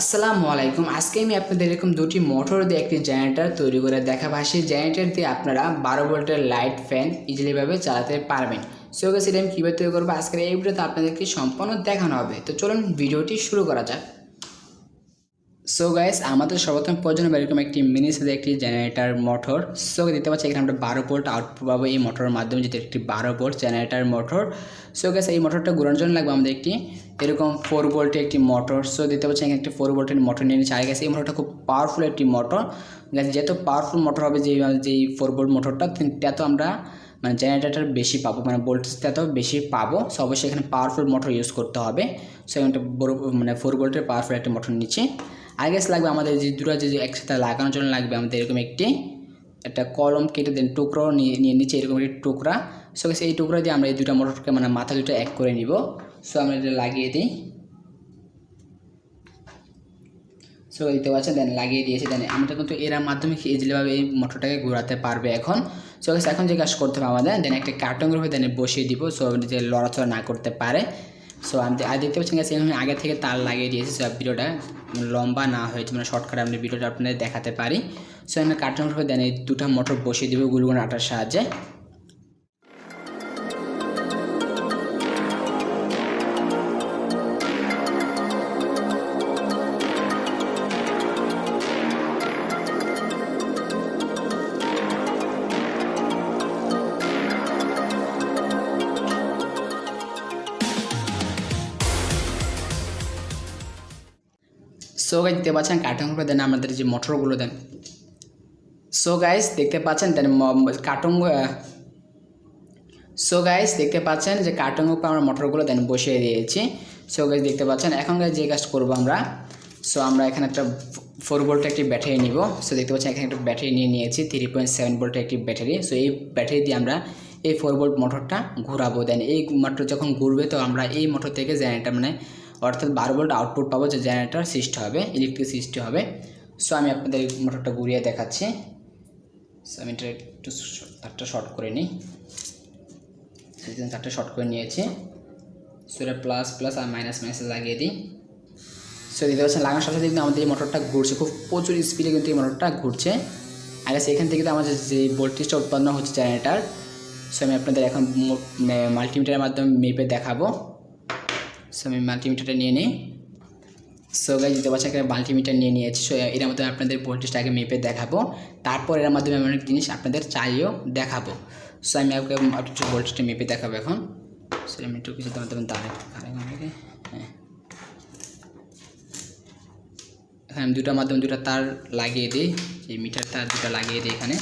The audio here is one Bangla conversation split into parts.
আসসালামু আলাইকুম। আজকে আমি আপনাদের এরকম দুটি মোটর দিয়ে একটি জেনারেটর তৈরি করে দেখাবো। সেই জেনারেটর দিয়ে আপনারা বারো ভোল্টের লাইট ফ্যান ইজিলিভাবে চালাতে পারবেন। সো গেছে আমি কীভাবে তৈরি করব? আজকের এই ভিডিওতে আপনাদেরকে সম্পূর্ণ দেখানো হবে। তো চলুন ভিডিওটি শুরু করা যাক। সো গাইস আমাদের সর্বপ্রথম প্রয়োজন হবে এরকম একটি মিনি সাইজের একটি জেনারেটর মোটর। সো দেখতে পাচ্ছি এখানে আমরা বারো ভোল্ট আউটপুট পাবো এই মোটরের মাধ্যমে। যেটা একটি বারো volt generator motor. So guys এই মোটরটা ঘোরানোর জন্য লাগবে আমাদের একটি এরকম ফোর ভোল্টের একটি মোটর সো দেখতে পাচ্ছি এখানে একটি ফোর ভোল্টের মোটর নিয়ে নিচ্ছে। আর গেছে এই মোটরটা খুব পাওয়ারফুল একটি মোটর গেছে যেহেতু পাওয়ারফুল মোটর হবে যেই যেই ফোর ভোল্ট মোটরটা তত আমরা মানে জেনারেটর বেশি পাবো মানে ভোল্টেজ তত বেশি পাবো। সো অবশ্যই এখানে পাওয়ারফুল মোটর ইউজ করতে হবে। সো এখানে বড় মানে ফোর ভোল্টের পাওয়ারফুল একটি মোটর নিচ্ছে। আর গেছে লাগবে আমাদের যে দুটো যে একসাথে লাগানোর জন্য লাগবে আমাদের এরকম একটি, একটা কলম কেটে দেন টুকরো নিয়ে নিয়ে নিচ্ছে এরকম একটি টুকরা। সো গেছে এই টুকরা দিয়ে আমরা এই দুটো মোটরকে মানে মাথা দুটো এক করে নিব। সো আমরা এটা লাগিয়ে দিই সো দিতে পারছেন দেন লাগিয়ে দিয়েছি। দেন আমরা কিন্তু এর মাধ্যমে ইজিলিভাবে এই মোটরটাকে ঘোরাতে পারবে এখন। সো এখন যে কাজ করতে হবে আমাদের দেন একটা কার্টনের উপরে দেন বসিয়ে দিব সো যে লড়াচড়া না করতে পারে। সো আমি আর দেখতে পাচ্ছেন গেছে আমি আগে থেকে তার লাগিয়ে দিয়েছি সব ভিডিওটা লম্বা না হয়েছে মানে শর্টকাট আমি ভিডিওটা আপনাদের দেখাতে পারি। সো আমি কার্টনের উপরে দেন এই দুটো মোটর বসিয়ে দিব গুলগুন আটার সাহায্যে। সো গাইজ দেখতে পাচ্ছেন কার্টন করে দেন আমাদের যে মোটরগুলো দেন সো গাইজ দেখতে পাচ্ছেন দেন কার্টন সো গাইজ দেখতে পাচ্ছেন যে কার্টন উপর আমরা মোটরগুলো দেন বসিয়ে দিয়েছি। সো গাইজ দেখতে পাচ্ছেন, এখন যে কাজ করব আমরা সো আমরা এখানে একটা ফোর ভোল্টের একটি ব্যাটারি নিব। সো দেখতে পাচ্ছেন, এখানে একটা ব্যাটারি নিয়ে নিয়েছি থ্রি পয়েন্ট সেভেন ভোল্টের একটি ব্যাটারি সো এই ব্যাটারি দিয়ে আমরা এই ফোর ভোল্ট মোটরটা ঘোরাবো দেন এই মোটর যখন ঘুরবে, তো আমরা এই মোটর থেকে জেনারেটার মানে অর্থাৎ বারো ভোল্ট আউটপুট পাবো যে জেনারেটর সৃষ্টি হবে ইলেকট্রিক সৃষ্টি হবে। সো আমি আপনাদের মোটরটা ঘুরিয়ে দেখাচ্ছি। সো আমি এটা একটু তারটা শর্ট করে নিই। তারটা শর্ট করে নিয়েছি। সো এটা প্লাস প্লাস আর মাইনাস মাইনাস লাগিয়ে দিই। সো দিতে পারছেন লাগানোর সাথে কিন্তু আমাদের এই মোটরটা ঘুরছে। খুব প্রচুর স্পিডে কিন্তু এই মোটরটা ঘুরছে। আগে সেখান থেকে তো আমাদের যে ভোল্টেজটা উৎপন্ন হচ্ছে জেনারেটার সো আমি আপনাদের এখন মাল্টিমিটারের মাধ্যমে মেপে দেখাবো। সো আমি মাল্টিমিটারটা নিয়ে নিই। সো গাই দিতে পারছি একটা মাল্টিমিটার নিয়ে নিয়েছি। সো এর মাধ্যমে আপনাদের ভোল্টেজটা আগে মেপে দেখাবো। তারপর এর মাধ্যমে আমি অনেক জিনিস আপনাদের চালিয়েও দেখাবো। সো আমি আপনাকে একটু ভোল্টেজটা মেপে দেখাবো এখন। সো আমি একটু কিছু তোমার দেবেন দাঁড়ায় দাঁড়ায় হ্যাঁ। এখানে আমি দুটার মাধ্যমে দুটা তার লাগিয়ে দিই। যে মিটার তার দুটা লাগিয়ে দিই এখানে।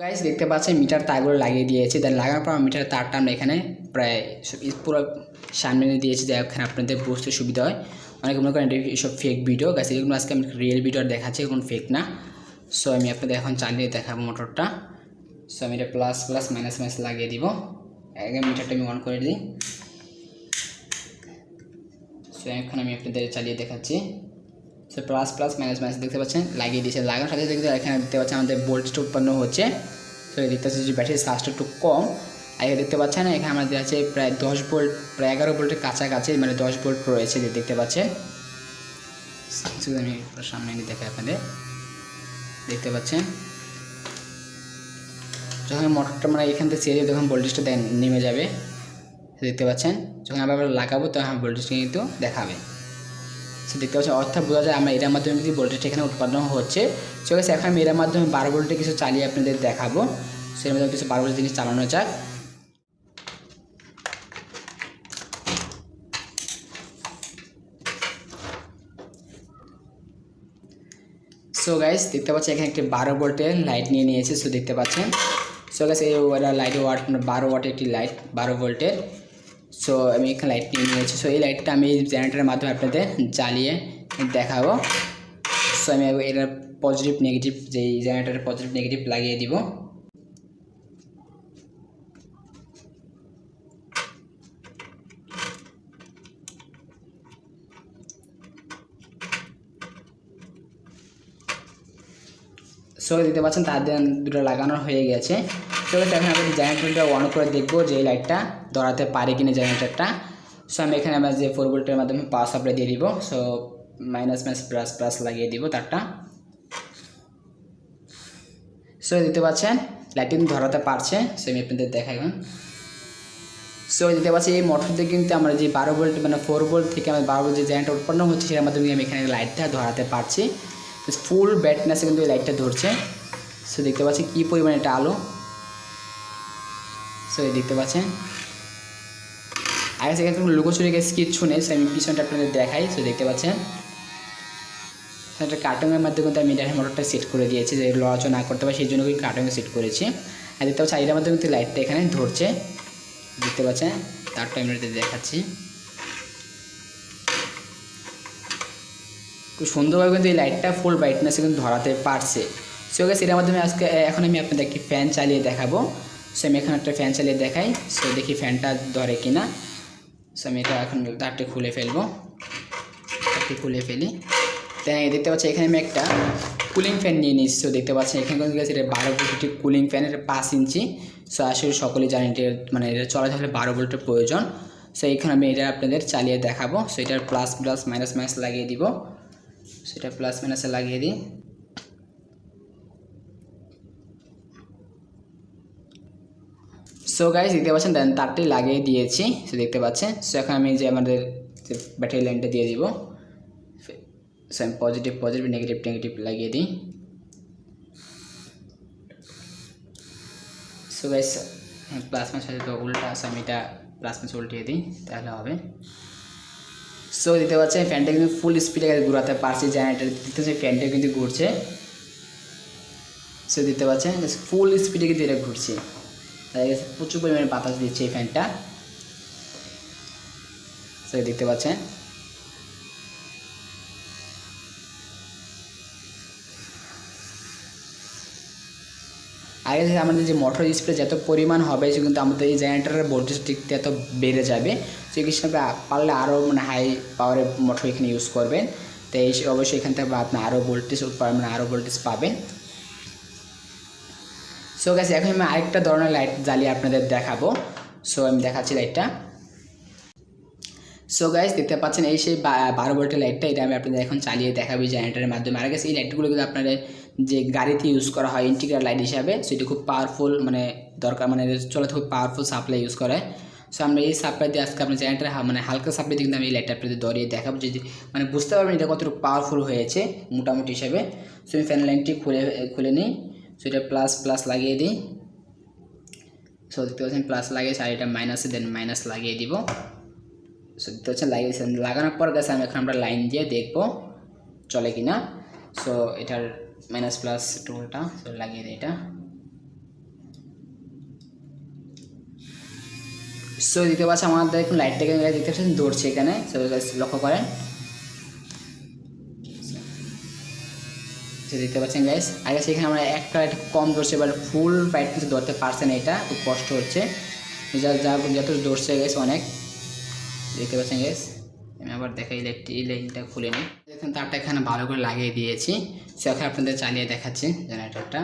গাইস দেখতে পাচ্ছেন, মিটার তারগুলো লাগিয়ে দিয়েছি। দেন লাগানোর পর মিটার তারটা আমরা এখানে প্রায় পুরো সামনে দিয়েছি। যাই এখানে আপনাদের বুঝতে সুবিধা হয়। অনেকে মনে করেন এইসব ফেক ভিডিও গাছ এগুলো আজকে আমি রিয়েল ভিডিও দেখাচ্ছি এখন ফেক না। সো আমি আপনাদের এখন চালিয়ে দেখাবো মোটরটা সো আমি এটা প্লাস প্লাস মাইনাস মাইনাস লাগিয়ে দিব। আগে মিটারটা আমি অন করে দিই। সো এখন আমি আপনাদের চালিয়ে দেখাচ্ছি। So plus plus minus minus দেখতে পাচ্ছেন, লাগিয়ে দিয়েছে, লাগানোর সাথে দেখতে এখানে দেখতে পাচ্ছেন আমাদের ভোল্টেজটা উৎপন্ন হচ্ছে। সো দেখতে পাচ্ছি যে ব্যাটারির চার্জটা একটু কম। আর এখানে দেখতে পাচ্ছেন এখানে আমাদের আছে প্রায় দশ ভোল্ট প্রায় এগারো ভোল্টের কাছাকাছি মানে দশ ভোল্ট রয়েছে, যে দেখতে পাচ্ছেন আমি সামনে এনে দেখাই আপনাদের। দেখতে পাচ্ছেন। যখন মোটরটা মানে এখান থেকে ছেড়ে তখন ভোল্টেজটা নেমে যাবে। দেখতে পাচ্ছেন, যখন আবার লাগাবো, তখন ভোল্টেজটা কিন্তু দেখাবে। সে দেখতে পাচ্ছেন অর্থাৎ বোঝা যায় আমরা এটার মাধ্যমে কিন্তু ভোল্টেজটা এখানে উৎপাদন হচ্ছে। সো গেছে এখন আমি এটার মাধ্যমে বারো ভোল্টে কিছু চালিয়ে আপনাদের দেখাবো। সেটার মাধ্যমে কিছু বারো ভোল্টের জিনিস চালানো যাক। সো গাইস দেখতে পাচ্ছেন, এখানে একটি বারো ভোল্টের লাইট নিয়ে নিয়েছে সো দেখতে পাচ্ছেন। সো গাইস এই লাইট ওয়াট বারো ওয়াটের একটি লাইট বারো ভোল্টের। সো আমি এখানে লাইট নিয়ে নিয়েছি। সো এই লাইটটা আমি জেনারেটারের মাধ্যমে আপনাদের জ্বালিয়ে দেখাবো। সো আমি এটা পজিটিভ নেগেটিভ যেই জেনারেটারের পজিটিভ নেগেটিভ লাগিয়ে দিব। সো দিতে পাচ্ছেন, তার দুটো লাগানো হয়ে গেছে। তো এখন আমি জেনারেটরটা অন করে দেখব যে এই লাইটটা ধরাতে পারে কিনা জেনারেটরটা সো আমি এখানে আমার যে ফোর ভোল্টের মাধ্যমে পাওয়ার সাপ্লাই দিয়ে দিব। So minus minus plus plus লাগিয়ে দিব তারটা। সো দিতে পারছেন লাইট ধরাতে পারছে। সো আমি আপনাদের দেখাই সো দিতে পারছি এই মোটর দিয়ে কিন্তু আমরা যে বারো ভোল্ট মানে ফোর ভোল্ট থেকে আমরা বারো ভোল্ট যে জায়গাটা উৎপন্ন হচ্ছে, সেটার মাধ্যমে আমি এখানে লাইটটা ধরাতে পারছি। ফুল ব্রাইটনেসে কিন্তু এই লাইটটা ধরছে। সো দেখতে পাচ্ছি কী পরিমাণে এটা আলো। সো এই দেখতে পাচ্ছেন। আগে থেকে কোনো লুকোচুরি গেছে কিচ্ছু নেই। সো আমি পিছনটা আপনাদের দেখাই। সো দেখতে পাচ্ছেন। একটা কার্টুনের মাধ্যমে কিন্তু আমি এটার মোটরটা সেট করে দিয়েছি। যে লড়াচড়া না করতে পারে সেই জন্য কিন্তু কার্টুনে সেট করেছি। আর দেখতে পাচ্ছি এটার মাধ্যমে কিন্তু লাইটটা এখানে ধরছে। দেখতে পাচ্ছেন, তারটা আমি দেখাচ্ছি। খুব সুন্দরভাবে কিন্তু এই লাইটটা ফুল ব্রাইটনেসে কিন্তু ধরাতে পারছে। সো গাছ এটার মাধ্যমে আজকে এখন আমি আপনাদের একটি ফ্যান চালিয়ে দেখাবো। সো আমি এখন একটা ফ্যান চালিয়ে দেখাই। সো দেখি ফ্যানটা ধরে কি না সো আমি এটা এখন তারটি খুলে ফেলব। তারটি খুলে ফেলি। তাই দেখতে পাচ্ছি এখানে আমি একটা কুলিং ফ্যান নিয়ে নিচ্ছি। সো দেখতে পাচ্ছেন, এখানে কিন্তু এটা বারো ভোল্টের কুলিং ফ্যান এটা পাঁচ ইঞ্চি। সো আসলে সকলেই জানেন এটা মানে এটা চলা থাকলে বারো ভোল্টের প্রয়োজন। সো এখানে আমি এটা আপনাদের চালিয়ে দেখাবো। সো এটার প্লাস প্লাস মাইনাস মাইনাস লাগিয়ে দিব। সেটা প্লাস মাইনাসে লাগিয়ে দিই। সো গাইজ দেখতে পাচ্ছেন তারটি লাগিয়ে দিয়েছি সে দেখতে পাচ্ছেন। সো এখন আমি যে আমাদের যে ব্যাটারি লাইনটা দিয়ে দিব সো আমি পজিটিভ পজিটিভ নেগেটিভ নেগেটিভ লাগিয়ে দিই। সো গাইজ প্লাস মাস সাথে উল্টা এটা প্লাস মাস উল্টিয়ে দিই, তাহলে হবে। সো দিতে পারছে ফ্যানটা কিন্তু ফুল স্পিডে ঘুরাতে পারছি জেনারেটার দিতে ফ্যানটা কিন্তু ঘুরছে। সো দিতে পারছেন ফুল স্পিডে কিন্তু এটা ঘুরছে। প্রচুর পরিমাণে বাতাস দিচ্ছে এই ফ্যানটা। সো দেখতে পাচ্ছেন। আগে থেকে আমাদের যে মোটর স্প্রে যত পরিমাণ হবে, সে কিন্তু আমাদের এই জেনারেটারের ভোল্টেজ টিকতে এত বেড়ে যাবে। হিসাবে পারলে আরও মানে হাই পাওয়ারের মোটর এখানে ইউজ করবেন। তো এই অবশ্যই এখান থেকে আপনি আরও ভোল্টেজ মানে আরও ভোল্টেজ পাবেন। সো গেছে এখন আমি আরেকটা ধরনের লাইট জ্বালিয়ে আপনাদের দেখাবো। সো আমি দেখাচ্ছি লাইটটা সো গাইজ দেখতে পাচ্ছেন এই সেই বারো ভোল্টের লাইটটা এটা আমি আপনাদের এখন চালিয়ে দেখাবো জেনারেটারের মাধ্যমে। আর গেছে এই লাইটগুলো কিন্তু আপনাদের যে গাড়িতে ইউজ করা হয় ইন্টিগ্রাল লাইট হিসাবে, সেটি খুব পাওয়ারফুল মানে দরকার মানে চলে খুব পাওয়ারফুল সাপ্লাই ইউজ করে। সো আমরা এই সাপ্লাই দিয়ে আজকে আপনার জেনারেটার মানে হালকা সাপ্লাই দিয়ে কিন্তু আমি এই লাইটটা আপনাদের দেখাবো। যদি মানে বুঝতে পারবেন এটা কতটুকু পাওয়ারফুল হয়েছে মোটামুটি হিসাবে। সো আমি ফ্যান লাইনটি খুলে খুলে নিই। সো এটা প্লাস প্লাস লাগিয়ে দিই। সো দেখতে পাচ্ছেন প্লাস লাগিয়েছে আর এটা মাইনাসে দেন মাইনাস লাগিয়ে দিব। সো দেখতে পাচ্ছেন লাগিয়েছেন লাগানোর পর গেছে আমি এখন আমরা লাইন দিয়ে দেখব চলে কি না সো এটার মাইনাস প্লাস টুলটা সো লাগিয়ে দিই এটা। সো দিতে পারছে আমাদের এখন লাইটটাকে দেখতে পাচ্ছেন, দৌড়ছে এখানে। লক্ষ্য করেন। দেখতে পাচ্ছেন গাইস আগে সেখানে আমরা একটা লাইট কম ধরছে এবার ফুল লাইট কিন্তু ধরতে পারছে না এটা, খুব কষ্ট হচ্ছে। যা যা, যত ধরছে গাইস অনেক। দেখতে পাচ্ছেন গাইস আমি আবার দেখাই লাইটটি এই লাইনটা খুলে নিই। দেখুন, তারটা এখানে ভালো করে লাগিয়ে দিয়েছি। সে এখন আপনাদের চালিয়ে দেখাচ্ছি জেনারেটরটা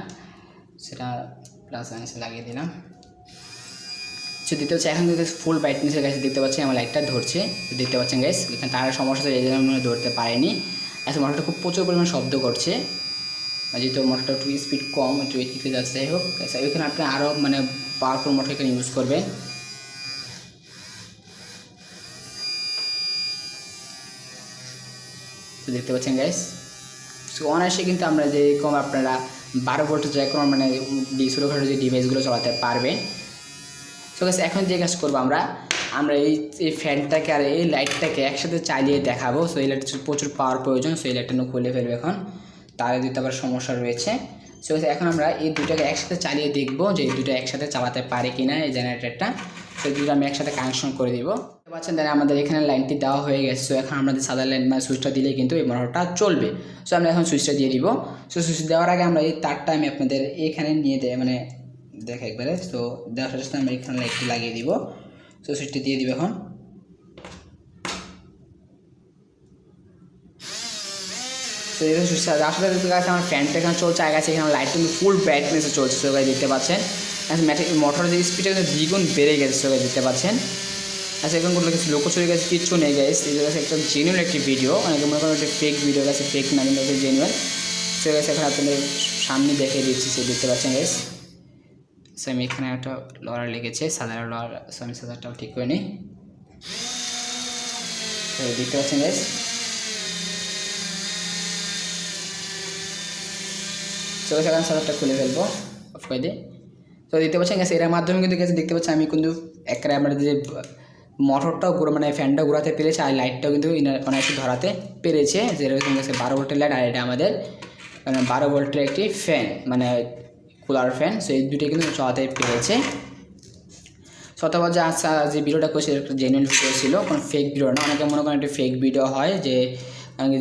সেটা প্লাস মাইনাসে লাগিয়ে দিলাম। সে দেখতে পাচ্ছি, এখন কিন্তু ফুল ব্রাইটনেসের কাছে দেখতে পাচ্ছি, আমার লাইটটা ধরছে। দেখতে পাচ্ছেন গাইস এখানে তার সমস্যা এই জন্য ধরতে পারেনি। এখন মোটরটা খুব প্রচুর পরিমাণ শব্দ করছে। যেহেতু মোটরটা একটু স্পিড কম, একটু এদিকে যাচ্ছে, যাই হোক। ওইখানে আপনি আরও মানে পাওয়ারফুল মোটর এখানে ইউজ করবেন তো দেখতে পাচ্ছেন গাইস সো অনায়াসে কিন্তু আমরা যেরকম আপনারা বারো ভোল্ট যে কোনো মানে ছোটোখাটো যে ডিভাইসগুলো চালাতে পারবেন সো গাইস এখন যে কাজ করব আমরা আমরা এই এই ফ্যানটাকে আর এই লাইটটাকে একসাথে চালিয়ে দেখাবো। সো এই প্রচুর পাওয়ার প্রয়োজন সো এই লাইটটা খুলে ফেলবে এখন। তারে দিতে আবার সমস্যা রয়েছে। সো এখন আমরা এই দুটাকে একসাথে চালিয়ে দেখব যে এই দুটো একসাথে চালাতে পারে কি না এই জেনারেটারটা তো দুটো আমি একসাথে কানেকশন করে দিব। পাচ্ছেন তাহলে আমাদের এখানে লাইনটি দেওয়া হয়ে গেছে। সো এখন আমাদের সাদা লাইন মানে সুইচটা দিলে কিন্তু এই মোটরটা চলবে। সো আমরা এখন সুইচটা দিয়ে দিব। সো সুইচ দেওয়ার আগে আমরা এই তারটা আমি আপনাদের এখানে নিয়ে দেয় মানে দেখা একবারে। তো দেওয়ার সাথে সাথে এখানে লাইটটি লাগিয়ে দিব। সো সুইচটি দিয়ে দিব এখন। তো এটা সুইচ আসলে কাছে আমার ফ্যানটা এখানে চলছে আগে আছে এখানে লাইট কিন্তু ফুল ব্রাইটনেসে চলছে সবাই দেখতে পাচ্ছেন? মোটরের যে স্পিডটা কিন্তু দ্বিগুণ বেড়ে গেছে সবাই দেখতে পাচ্ছেন? আচ্ছা এখন কোনো কিছু লোক চলে গেছে? কিচ্ছু নেই গাইস এই জায়গায় একটা জেনুইন একটি ভিডিও অনেকে মনে করেন একটা ফেক ভিডিও গেছে ফেক না, কিন্তু একটা সো গেছে এখন আপনাদের সামনে দেখে দিচ্ছি সে দেখতে পাচ্ছেন গাইস সো আমি এখানে একটা লড়া লেগেছে। সাদার লড়া সো আমি সাদারটাও ঠিক করে নিই। তো দেখতে পাচ্ছেন গাইস সেখানে সাদারটা খুলে ফেলব অফ করে দিয়ে তো দেখতে পাচ্ছেন গেছে এর মাধ্যমে কিন্তু গেছে দেখতে পাচ্ছি আমি কিন্তু একটা আমরা যে মোটরটাও ঘুরে মানে ফ্যানটাও ঘোরাতে পেরেছে, আর লাইটটাও কিন্তু অনেকটা ধরাতে পেরেছে। যেরকম গেছে বারো ভোল্টের লাইট আর এটা আমাদের মানে বারো ভোল্টের একটি ফ্যান মানে কুলার ফ্যান সো এই দুটোই কিন্তু চলাতে পেরেছে শতবার যে যে ভিডিওটা করছে একটা জেনুইন ভিডিও ছিল, কোনো ফেক ভিডিও না। অনেকে মনে করেন একটা ফেক ভিডিও হয়, যে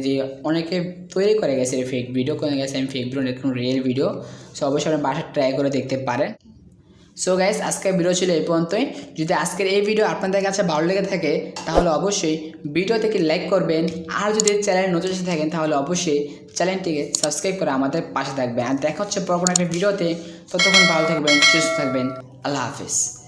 যে অনেকে তৈরি করে গেছে ফেক ভিডিও করে গেছে আমি ফেক ভিডিও কোনো রিয়েল ভিডিও সো অবশ্যই আপনি বাসায় ট্রাই করে দেখতে পারেন। সো গাইস আজকের ভিডিও ছিল এই পর্যন্তই। যদি আজকের এই ভিডিও আপনাদের কাছে ভালো লেগে থাকে, তাহলে অবশ্যই ভিডিও থেকে লাইক করবেন। আর যদি চ্যানেল নতুন এসে থাকেন, তাহলে অবশ্যই চ্যানেলটিকে সাবস্ক্রাইব করে আমাদের পাশে থাকবেন। আর দেখা হচ্ছে পর একটা ভিডিওতে ততক্ষণ ভালো থাকবেন, সুস্থ থাকবেন। আল্লাহ হাফিজ।